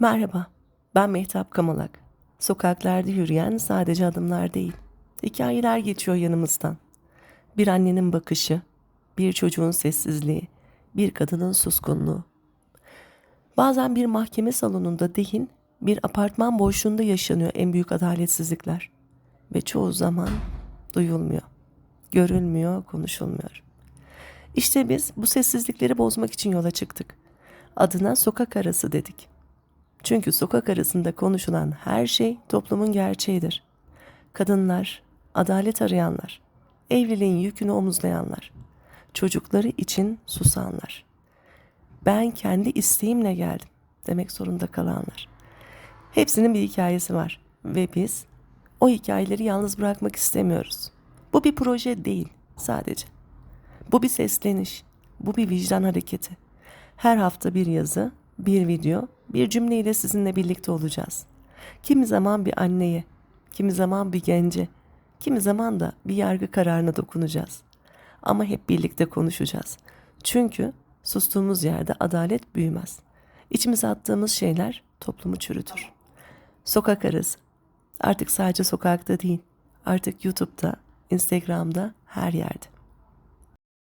Merhaba, ben Mehtap Kamalak. Sokaklarda yürüyen sadece adımlar değil, hikayeler geçiyor yanımızdan. Bir annenin bakışı, bir çocuğun sessizliği, bir kadının suskunluğu. Bazen bir mahkeme salonunda değil, bir apartman boşluğunda yaşanıyor en büyük adaletsizlikler. Ve çoğu zaman duyulmuyor, görülmüyor, konuşulmuyor. İşte biz bu sessizlikleri bozmak için yola çıktık. Adına sokak arası dedik. Çünkü sokak arasında konuşulan her şey toplumun gerçeğidir. Kadınlar, adalet arayanlar, evliliğin yükünü omuzlayanlar, çocukları için susanlar. Ben kendi isteğimle geldim demek zorunda kalanlar. Hepsinin bir hikayesi var ve biz o hikayeleri yalnız bırakmak istemiyoruz. Bu bir proje değil sadece. Bu bir sesleniş, bu bir vicdan hareketi. Her hafta bir yazı, bir video, bir cümleyle sizinle birlikte olacağız. Kimi zaman bir anneye, kimi zaman bir gence, kimi zaman da bir yargı kararına dokunacağız. Ama hep birlikte konuşacağız. Çünkü sustuğumuz yerde adalet büyümez. İçimize attığımız şeyler toplumu çürütür. Sokak arası. Artık sadece sokakta değil, artık YouTube'da, Instagram'da, her yerde.